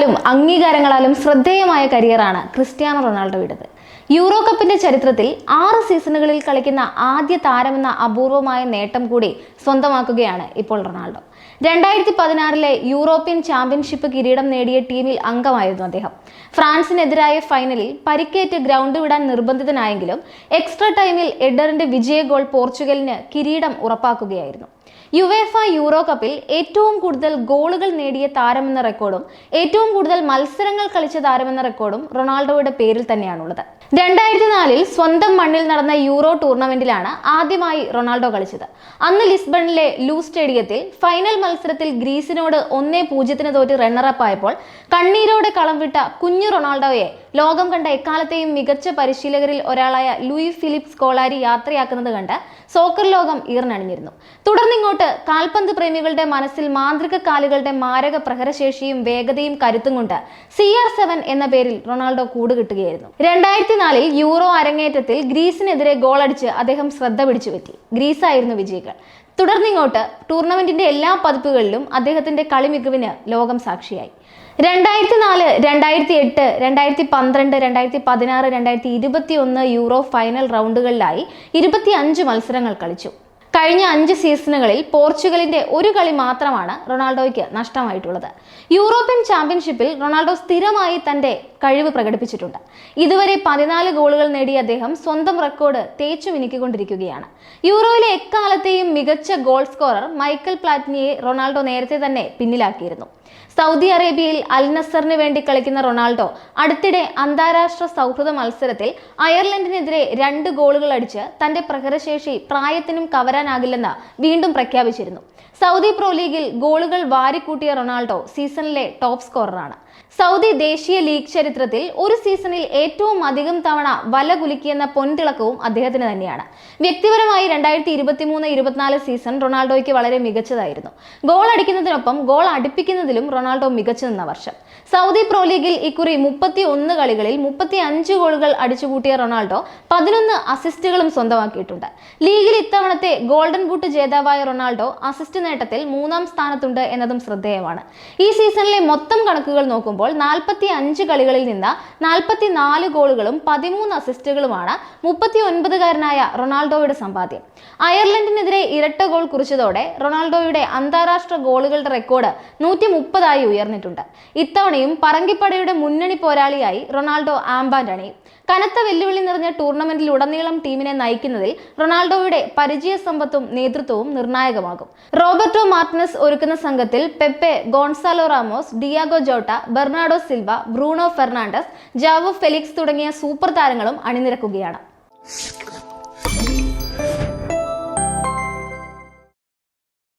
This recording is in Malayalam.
റെക്കോർഡുകളാലും അംഗീകാരങ്ങളാലും ശ്രദ്ധേയമായ കരിയറാണ് ക്രിസ്ത്യാനോ റൊണാൾഡോയുടേത് യൂറോ കപ്പിന്റെ ചരിത്രത്തിൽ ആറ് സീസണുകളിൽ കളിക്കുന്ന ആദ്യ താരമെന്ന അപൂർവമായ നേട്ടം കൂടി സ്വന്തമാക്കുകയാണ് ഇപ്പോൾ റൊണാൾഡോ. രണ്ടായിരത്തി പതിനാറിലെ യൂറോപ്യൻ ചാമ്പ്യൻഷിപ്പ് കിരീടം നേടിയ ടീമിൽ അംഗമായിരുന്നു അദ്ദേഹം. ഫ്രാൻസിനെതിരായ ഫൈനലിൽ പരിക്കേറ്റ് ഗ്രൗണ്ട് വിടാൻ നിർബന്ധിതനായെങ്കിലും എക്സ്ട്രാ ടൈമിൽ എഡറിന്റെ വിജയ ഗോൾ പോർച്ചുഗലിന് കിരീടം ഉറപ്പാക്കുകയായിരുന്നു. യുവേഫ യൂറോ കപ്പിൽ ഏറ്റവും കൂടുതൽ ഗോളുകൾ നേടിയ താരമെന്ന റെക്കോർഡും ഏറ്റവും കൂടുതൽ മത്സരങ്ങൾ കളിച്ച താരമെന്ന റെക്കോർഡും റൊണാൾഡോയുടെ പേരിൽ തന്നെയാണുള്ളത്. രണ്ടായിരത്തി നാലിൽ സ്വന്തം മണ്ണിൽ നടന്ന യൂറോ ടൂർണമെന്റിലാണ് ആദ്യമായി റൊണാൾഡോ കളിച്ചത്. അന്ന് ലിസ്ബണിലെ ലൂ സ്റ്റേഡിയത്തിൽ ഫൈനൽ മത്സരത്തിൽ ഗ്രീസിനോട് ഒന്നേ പൂജ്യത്തിന് തോറ്റ് റണ്ണറപ്പ് ആയപ്പോൾ കണ്ണീരോടെ കളം വിട്ട കുഞ്ഞു റൊണാൾഡോയെ ലോകം കണ്ട എക്കാലത്തെയും മികച്ച പരിശീലകരിൽ ഒരാളായ ലൂയി ഫിലിപ്പ് സ്കോളാരി യാത്രയാക്കുന്നത് കണ്ട് സോക്കർ ലോകം ഈർന്നണിഞ്ഞിരുന്നു. തുടർന്നിങ്ങോട്ട് കാൽപന്ത് പ്രേമികളുടെ മനസ്സിൽ മാന്ത്രിക കാലുകളുടെ മാരക പ്രഹരശേഷിയും വേഗതയും കരുത്തും കൊണ്ട് സി ആർ സെവൻ എന്ന പേരിൽ റൊണാൾഡോ കൂടുകിട്ടുകയായിരുന്നു രണ്ടായിരത്തി നാലിൽ യൂറോ അരങ്ങേറ്റത്തിൽ ഗ്രീസിനെതിരെ ഗോളടിച്ച് അദ്ദേഹം ശ്രദ്ധ പിടിച്ചുപറ്റി. ഗ്രീസായിരുന്നു വിജയികൾ. തുടർന്നിങ്ങോട്ട് ടൂർണമെന്റിന്റെ എല്ലാ പതിപ്പുകളിലും അദ്ദേഹത്തിന്റെ കളി മികവിന് ലോകം സാക്ഷിയായി. രണ്ടായിരത്തി നാല് രണ്ടായിരത്തി എട്ട് രണ്ടായിരത്തി പന്ത്രണ്ട് രണ്ടായിരത്തി പതിനാറ് രണ്ടായിരത്തി ഇരുപത്തി ഒന്ന് യൂറോ ഫൈനൽ റൗണ്ടുകളിലായി ഇരുപത്തി അഞ്ച് മത്സരങ്ങൾ കളിച്ചു. കഴിഞ്ഞ അഞ്ച് സീസണുകളിൽ പോർച്ചുഗലിന്റെ ഒരു കളി മാത്രമാണ് റൊണാൾഡോയ്ക്ക് നഷ്ടമായിട്ടുള്ളത്. യൂറോപ്യൻ ചാമ്പ്യൻഷിപ്പിൽ റൊണാൾഡോ സ്ഥിരമായി തന്റെ കഴിവ് പ്രകടിപ്പിച്ചിട്ടുണ്ട്. ഇതുവരെ പതിനാല് ഗോളുകൾ നേടിയ അദ്ദേഹം സ്വന്തം റെക്കോർഡ് തേച്ചു മിനുക്കിക്കൊണ്ടിരിക്കുകയാണ് യൂറോയിലെ എക്കാലത്തെയും മികച്ച ഗോൾ സ്കോറർ മൈക്കൽ പ്ലാറ്റ്നിയെ റൊണാൾഡോ നേരത്തെ തന്നെ പിന്നിലാക്കിയിരുന്നു. സൗദി അറേബ്യയിൽ അൽ നസറിന് വേണ്ടി കളിക്കുന്ന റൊണാൾഡോ അടുത്തിടെ അന്താരാഷ്ട്ര സൗഹൃദ മത്സരത്തിൽ അയർലൻഡിനെതിരെ രണ്ട് ഗോളുകൾ അടിച്ച് തന്റെ പ്രഹരശേഷി പ്രായത്തിനും കവരാനാകില്ലെന്ന് വീണ്ടും പ്രഖ്യാപിച്ചിരുന്നു. സൗദി പ്രോ ലീഗിൽ ഗോളുകൾ വാരിക്കൂട്ടിയ റൊണാൾഡോ സീസണിലെ ടോപ്പ് സ്കോററാണ് സൗദി ദേശീയ ലീഗ് ചരിത്രത്തിൽ ഒരു സീസണിൽ ഏറ്റവും അധികം തവണ വല കുലുക്കിയെന്ന പൊൻതിളക്കവും അദ്ദേഹത്തിന് തന്നെയാണ്. വ്യക്തിപരമായി രണ്ടായിരത്തി ഇരുപത്തി മൂന്ന് ഇരുപത്തിനാല് സീസൺ റൊണാൾഡോയ്ക്ക് വളരെ മികച്ചതായിരുന്നു. ഗോൾ അടിക്കുന്നതിനൊപ്പം ഗോൾ അടുപ്പിക്കുന്നതിലും റൊണാൾഡോ മികച്ചു നിന്ന വർഷം. സൗദി പ്രോ ലീഗിൽ ഇക്കുറി മുപ്പത്തി ഒന്ന് കളികളിൽ മുപ്പത്തി അഞ്ച് ഗോളുകൾ അടിച്ചുകൂട്ടിയ റൊണാൾഡോ പതിനൊന്ന് അസിസ്റ്റുകളും സ്വന്തമാക്കിയിട്ടുണ്ട്. ലീഗിൽ ഇത്തവണത്തെ ഗോൾഡൻ ബൂട്ട് ജേതാവായ റൊണാൾഡോ അസിസ്റ്റ് നേട്ടത്തിൽ മൂന്നാം സ്ഥാനത്തുണ്ട് എന്നതും ശ്രദ്ധേയമാണ്. ഈ സീസണിലെ മൊത്തം കണക്കുകൾ നോക്കുമ്പോൾ നാൽപ്പത്തി അഞ്ച് കളികളിൽ നിന്ന് നാൽപ്പത്തി നാല് ഗോളുകളും പതിമൂന്ന് അസിസ്റ്റുകളുമാണ് മുപ്പത്തി ഒൻപതുകാരനായ റൊണാൾഡോയുടെ സമ്പാദ്യം. അയർലൻഡിനെതിരെ ഇരട്ട ഗോൾ കുറിച്ചതോടെ റൊണാൾഡോയുടെ അന്താരാഷ്ട്ര ഗോളുകളുടെ റെക്കോർഡ് നൂറ്റി മുപ്പതായി ഉയർന്നിട്ടുണ്ട്. ഇത്തവണയും പറങ്കിപ്പടയുടെ മുന്നണി പോരാളിയായി റൊണാൾഡോ ആംബാൻഡ് അണിയും കനത്ത വെല്ലുവിളി നിറഞ്ഞ ടൂർണമെന്റിൽ ഉടനീളം ടീമിനെ നയിക്കുന്നതിൽ റൊണാൾഡോയുടെ പരിചയ സമ്പത്തും നേതൃത്വവും നിർണായകമാകും. റോബർട്ടോ മാർട്ടിനസ് ഒരുക്കുന്ന സംഘത്തിൽ Pepe Goncalo Ramos Diogo Jota Bernardo Silva Bruno Fernandes Joao Felix തുടങ്ങിയ സൂപ്പർ താരങ്ങളും അണിനിരക്കുകയാണ്.